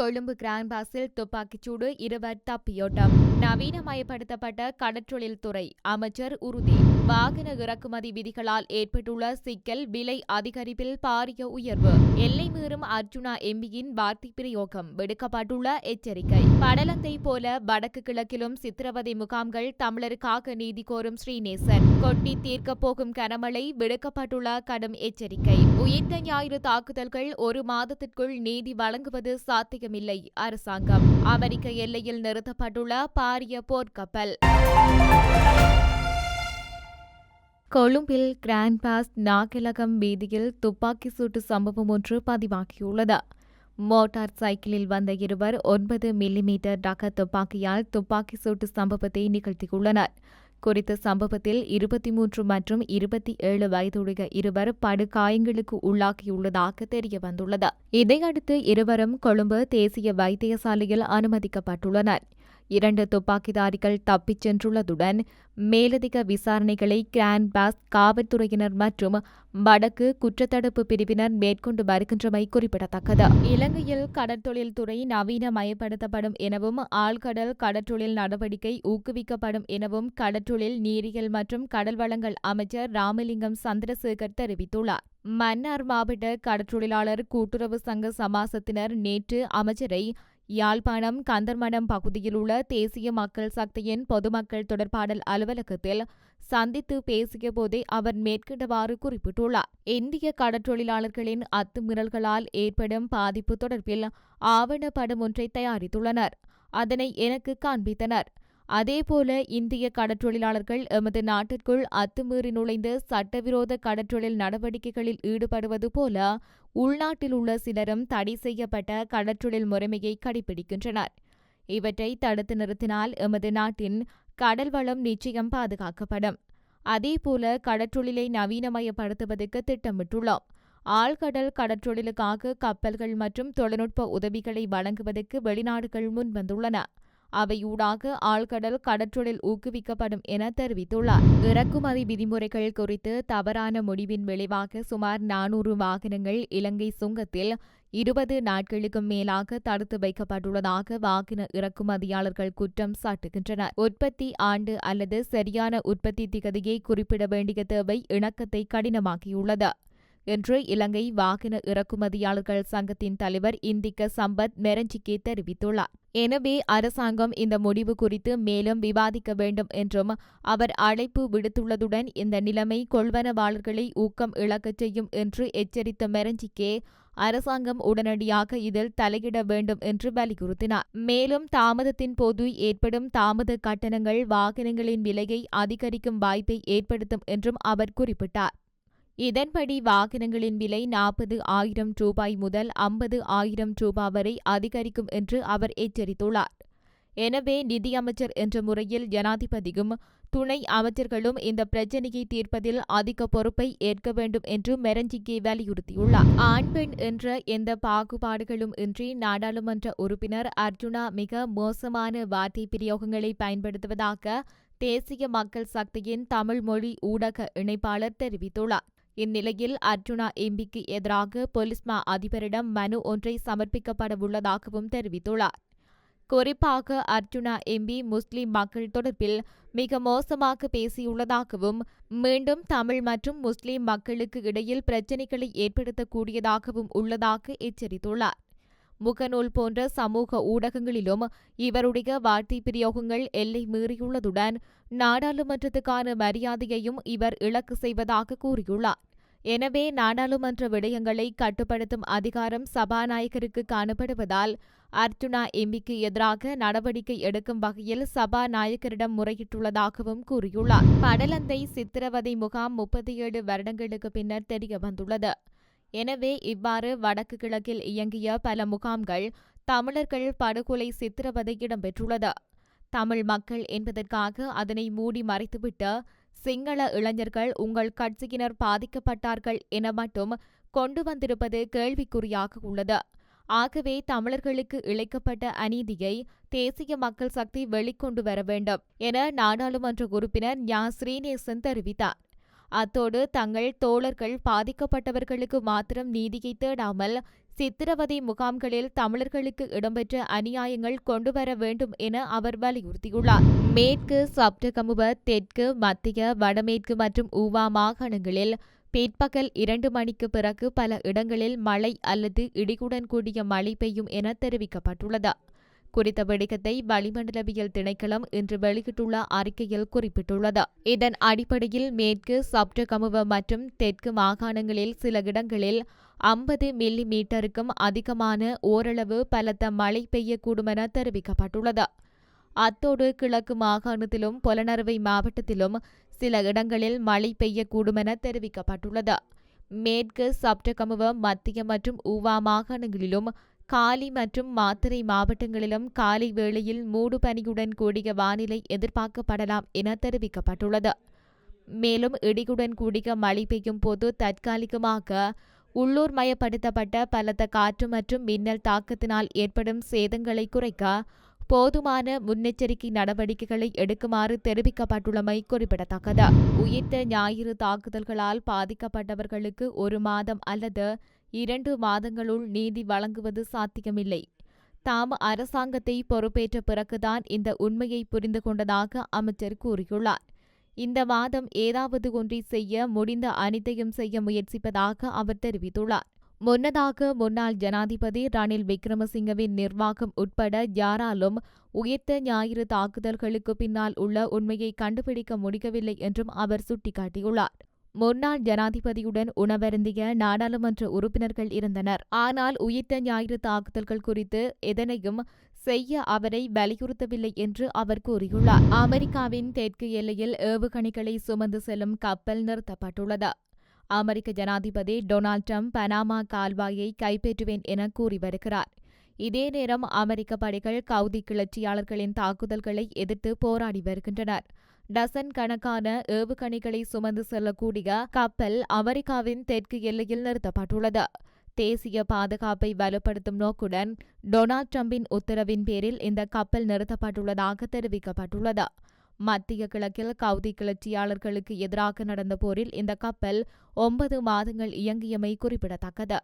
Colombo grand பாஸில் துப்பாக்கிச்சூடு இருவர் தப்பியோட்டம். நவீனமயப்படுத்தப்பட்ட கடற்றொழில் துறை அமைச்சர் உறுதி. வாகன இறக்குமதி விதிகளால் ஏற்பட்டுள்ள சிக்கல் விலை அதிகரிப்பில் பாரிய உயர்வு. எல்லை மீறும் அர்ஜுனா எம்பியின் வார்த்தை பிரயோகம் விடுக்கப்பட்டுள்ள எச்சரிக்கை. படலத்தை போல வடக்கு கிழக்கிலும் சித்திரவதை முகாம்கள் தமிழருக்காக நீதி கோரும் ஸ்ரீநேசன். கொட்டி தீர்க்கப் போகும் கனமழை விடுக்கப்பட்டுள்ள கடும் எச்சரிக்கை. உயிர்த்த ஞாயிறு தாக்குதல்கள் ஒரு மாதத்திற்குள் நீதி வழங்குவது சாத்தியம் சாத்தியமில்லை அரசாங்கம் அமெரிக்க எல்லையில் நிறுத்தப்பட்டுள்ள பாரிய போர்க்கப்பல். கொழும்பில் கிராண்ட் பாஸ் நாகலகம் வீதியில் துப்பாக்கி சூட்டு சம்பவம் ஒன்று பதிவாகியுள்ளது. மோட்டார் சைக்கிளில் வந்த இருவர் ஒன்பது மில்லிமீட்டர் ரக துப்பாக்கியால் துப்பாக்கி சூட்டு சம்பவத்தை நிகழ்த்தியுள்ளனர். குறித்த சம்பவத்தில் இருபத்தி மூன்று மற்றும் இருபத்தி ஏழு வயதுடைய இருவர் படுகாயங்களுக்கு உள்ளாகியுள்ளதாக தெரியவந்துள்ளது. இதையடுத்து இருவரும் கொழும்பு தேசிய வைத்தியசாலையில் அனுமதிக்கப்பட்டுள்ளனர். இரண்டு துப்பாக்கிதாரிகள் தப்பிச் சென்றுள்ளதுடன் மேலதிக விசாரணைகளை கிராண்ட் காவல்துறையினர் மற்றும் வடக்கு குற்றத்தடுப்பு பிரிவினர் மேற்கொண்டு வருகின்றமை குறிப்பிடத்தக்கது. இலங்கையில் கடற்தொழில் துறை நவீனமயப்படுத்தப்படும் எனவும் ஆழ்கடல் கடற்றொழில் நடவடிக்கை ஊக்குவிக்கப்படும் எனவும் கடற்றொழில் நீரியல் மற்றும் கடல் வளங்கள் அமைச்சர் ராமலிங்கம் சந்திரசேகர் தெரிவித்துள்ளார். மன்னார் மாவட்ட கடற்றொழிலாளர் கூட்டுறவு சங்க சமாசத்தினர் நேற்று அமைச்சரை யாழ்ப்பாணம் கந்தர்மடம் பகுதியில் உள்ள தேசிய மக்கள் சக்தியின் பொதுமக்கள் தொடர்பாடல் அலுவலகத்தில் சந்தித்து பேசிய போதே அவர் மேற்கண்டவாறு குறிப்பிட்டுள்ளார். இந்திய கடற்றொழிலாளர்களின் அத்துமீறல்களால் ஏற்படும் பாதிப்பு தொடர்பில் ஆவணப்படம் ஒன்றை தயாரித்துள்ளனர். அதனை எனக்கு காண்பித்தனர். அதேபோல இந்திய கடற்றொழிலாளர்கள் எமது நாட்டிற்குள் அத்துமீறி நுழைந்து சட்டவிரோத கடற்றொழில் நடவடிக்கைகளில் ஈடுபடுவது போல உள்நாட்டில் உள்ள சிலரும் தடை செய்யப்பட்ட கடற்றொழில் முறைமையை கடைபிடிக்கின்றனர் இவற்றை தடுத்து நிறுத்தினால் எமது நாட்டின் கடல் வளம் நிச்சயம் பாதுகாக்கப்படும். அதேபோல கடற்றொழிலை நவீனமயப்படுத்துவதற்கு திட்டமிட்டுள்ளோம். ஆழ்கடல் கடற்றொழிலுக்காக கப்பல்கள் மற்றும் தொழில்நுட்ப உதவிகளை வழங்குவதற்கு வெளிநாடுகள் முன்வந்துள்ளன. அவையூடாக ஆழ்கடல் கடற்றொழில் ஊக்குவிக்கப்படும் என தெரிவித்துள்ளார். இறக்குமதி விதிமுறைகள் குறித்து தவறான முடிவின் விளைவாக சுமார் நானூறு வாகனங்கள் இலங்கை சுங்கத்தில் இருபது நாட்களுக்கும் மேலாக தடுத்து வைக்கப்பட்டுள்ளதாக வாகன இறக்குமதியாளர்கள் குற்றம் சாட்டுகின்றனர். உற்பத்தி ஆண்டு அல்லது சரியான உற்பத்தி திகதியை குறிப்பிட வேண்டிய தேவை இணக்கத்தை கடினமாக்கியுள்ளது. என்று இலங்கை வாகன இறக்குமதியாளர்கள் சங்கத்தின் தலைவர் இந்திக்க சம்பத் மெரஞ்சிக்கே தெரிவித்துள்ளார். எனவே அரசாங்கம் இந்த முடிவு குறித்து மேலும் விவாதிக்க வேண்டும் என்றும் அவர் அழைப்பு விடுத்துள்ளதுடன் இந்த நிலைமை கொள்வனவாளர்களை ஊக்கம் இழக்கச் செய்யும் என்று எச்சரித்த மெரஞ்சிக்கே அரசாங்கம் உடனடியாக இதில் தலையிட வேண்டும் என்று வலியுறுத்தினார். மேலும் தாமதத்தின் போது ஏற்படும் தாமத கட்டணங்கள் வாகனங்களின் விலையை அதிகரிக்கும் வாய்ப்பை ஏற்படுத்தும் என்றும் அவர் குறிப்பிட்டார். இதன்படி வாகனங்களின் விலை நாற்பது ஆயிரம் ரூபாய் முதல் ஐம்பது ஆயிரம் ரூபாய் வரை அதிகரிக்கும் என்று அவர் எச்சரித்துள்ளார். எனவே நிதியமைச்சர் என்ற முறையில் ஜனாதிபதியும் துணை அமைச்சர்களும் இந்த பிரச்சினையை தீர்ப்பதில் அதிக பொறுப்பை ஏற்க வேண்டும் என்று மெரஞ்சிக்கே வலியுறுத்தியுள்ளார். ஆண் பெண் என்ற எந்த பாகுபாடுகளும் இன்றி நாடாளுமன்ற உறுப்பினர் அர்ஜுனா மிக மோசமான வார்த்தை பிரயோகங்களை பயன்படுத்துவதாக தேசிய மக்கள் சக்தியின் தமிழ் மொழி ஊடக இணைப்பாளர் தெரிவித்துள்ளார். இந்நிலையில் அர்ஜுனா எம்பிக்கு எதிராக போலீஸ் மா அதிபரிடம் மனு ஒன்றை சமர்ப்பிக்கப்படவுள்ளதாகவும் தெரிவித்துள்ளார். குறிப்பாக அர்ஜுனா எம்பி முஸ்லிம் மக்கள் தொடர்பில் மிக மோசமாக பேசியுள்ளதாகவும் மீண்டும் தமிழ் மற்றும் முஸ்லிம் மக்களுக்கு இடையில் பிரச்சினைகளை ஏற்படுத்தக்கூடியதாகவும் உள்ளதாக எச்சரித்துள்ளார். முகநூல் போன்ற சமூக ஊடகங்களிலும் இவருடைய வார்த்தை பிரயோகங்கள் எல்லை மீறியுள்ளதுடன் நாடாளுமன்றத்துக்கான மரியாதையையும் இவர் இலக்கு செய்வதாக கூறியுள்ளார். எனவே நாடாளுமன்ற விடயங்களை கட்டுப்படுத்தும் அதிகாரம் சபாநாயகருக்கு காணப்படுவதால் அர்ஜுனா எம்பிக்கு எதிராக நடவடிக்கை எடுக்கும் வகையில் சபாநாயகரிடம் முறையிட்டுள்ளதாகவும் கூறியுள்ளார். படலந்தை சித்திரவதை முகாம் முப்பத்தி ஏழு வருடங்களுக்கு பின்னர் தெரியவந்துள்ளது. எனவே இவ்வாறு வடக்கு கிழக்கில் இயங்கிய பல முகாம்கள் தமிழர்கள் படுகொலை சித்திரவதை இடம்பெற்றுள்ளது. தமிழ் மக்கள் என்பதற்காக அதனை மூடி மறைத்துவிட்டு சிங்கள இளைஞர்கள் உங்கள் கட்சியினர் பாதிக்கப்பட்டார்கள் என மட்டும் கொண்டு வந்திருப்பது கேள்விக்குறியாக உள்ளது. ஆகவே தமிழர்களுக்கு இழைக்கப்பட்ட அநீதியை தேசிய மக்கள் சக்தி வெளிக்கொண்டு வர வேண்டும் என நாடாளுமன்ற உறுப்பினர் ஞா. ஸ்ரீநேசன் தெரிவித்தார். அத்தோடு தங்கள் தோழர்கள் பாதிக்கப்பட்டவர்களுக்கு மாத்திரம் நீதியை தேடாமல் சித்திரவதை முகாம்களில் தமிழர்களுக்கு இடம்பெற்ற அநியாயங்கள் கொண்டுவர வேண்டும் என அவர் வலியுறுத்தியுள்ளார். மேற்கு சப்டகமுவ தெற்கு மத்திய வடமேற்கு மற்றும் ஊவா மாகாணங்களில் பிற்பகல் இரண்டு மணிக்கு பிறகு பல இடங்களில் மழை அல்லது இடியுடன் கூடிய மழை பெய்யும் என தெரிவிக்கப்பட்டுள்ளது. குறித்த வெடிக்கத்தை வளிமண்டலவியல் திணைக்களம் இன்று வெளியிட்டுள்ள அறிக்கையில் குறிப்பிட்டுள்ளது. இதன் அடிப்படையில் மேற்கு சப்டகமுவ மற்றும் தெற்கு மாகாணங்களில் சில இடங்களில் ஐம்பது மில்லி மீட்டருக்கும் அதிகமான ஓரளவு பலத்த மழை பெய்யக்கூடுமென தெரிவிக்கப்பட்டுள்ளது. அத்தோடு கிழக்கு மாகாணத்திலும் பொலனறுவை மாவட்டத்திலும் சில இடங்களில் மழை பெய்யக்கூடுமென தெரிவிக்கப்பட்டுள்ளது. மேற்கு சப்டகமுவ மத்திய மற்றும் ஊவா மாகாணங்களிலும் காலி மற்றும் மாத்தறை மாவட்டங்களிலும் காலை வேளையில் மூடு பனியுடன் கூடிய வானிலை எதிர்பார்க்கப்படலாம் என தெரிவிக்கப்பட்டுள்ளது. மேலும் இடியுடன் கூடிய மழை பெய்யும் போது தற்காலிகமாக உள்ளூர் மயப்படுத்தப்பட்ட பலத்த காற்று மற்றும் மின்னல் தாக்கத்தினால் ஏற்படும் சேதங்களை குறைக்க போதுமான முன்னெச்சரிக்கை நடவடிக்கைகளை எடுக்குமாறு தெரிவிக்கப்பட்டுள்ளமை குறிப்பிடத்தக்கது. உயிர்த்த ஞாயிறு தாக்குதல்களால் பாதிக்கப்பட்டவர்களுக்கு ஒரு மாதம் அல்லது இரண்டு மாதங்களுள் நீதி வழங்குவது சாத்தியமில்லை. தாம் அரசாங்கத்தை பொறுப்பேற்ற பிறகுதான் இந்த உண்மையை புரிந்து கொண்டதாக அமைச்சர் கூறியுள்ளார். இந்த மாதம் ஏதாவது ஒன்றை செய்ய முடிந்த அனைத்தையும் செய்ய முயற்சிப்பதாக அவர் தெரிவித்துள்ளார். முன்னதாக முன்னாள் ஜனாதிபதி ரணில் விக்ரமசிங்கவின் நிர்வாகம் உட்பட யாராலும் உயிர்த்த ஞாயிறு தாக்குதல்களுக்கு பின்னால் உள்ள உண்மையை கண்டுபிடிக்க முடியவில்லை என்றும் அவர் சுட்டிக்காட்டியுள்ளார். முன்னாள் ஜனாதிபதியுடன் உணவருந்திய நாடாளுமன்ற உறுப்பினர்கள் இருந்தனர். ஆனால் உயிர்த்த ஞாயிறு தாக்குதல்கள் குறித்து எதனையும் செய்ய அவரை வலியுறுத்தவில்லை என்று அவர் கூறியுள்ளார். அமெரிக்காவின் தெற்கு எல்லையில் ஏவுகணைகளை சுமந்து செல்லும் கப்பல் நிறுத்தப்பட்டுள்ளது. அமெரிக்க ஜனாதிபதி டொனால்ட் ட்ரம்ப் பனாமா கால்வாயை கைப்பற்றுவேன் என கூறி வருகிறார். இதே நேரம் அமெரிக்க படைகள் கவுதி கிளர்ச்சியாளர்களின் தாக்குதல்களை எதிர்த்து போராடி வருகின்றனர். டசன் கணக்கான ஏவுகணைகளை சுமந்து செல்லக்கூடிய கப்பல் அமெரிக்காவின் தெற்கு எல்லையில் நிறுத்தப்பட்டுள்ளது. தேசிய பாதுகாப்பை வலுப்படுத்தும் நோக்குடன் டொனால்ட் ட்ரம்பின் உத்தரவின் பேரில் இந்த கப்பல் நிறுத்தப்பட்டுள்ளதாக தெரிவிக்கப்பட்டுள்ளது. மத்திய கிழக்கில் கவுதி கிளர்ச்சியாளர்களுக்கு எதிராக நடந்த போரில் இந்த கப்பல் ஒன்பது மாதங்கள் இயங்கியமை குறிப்பிடத்தக்கது.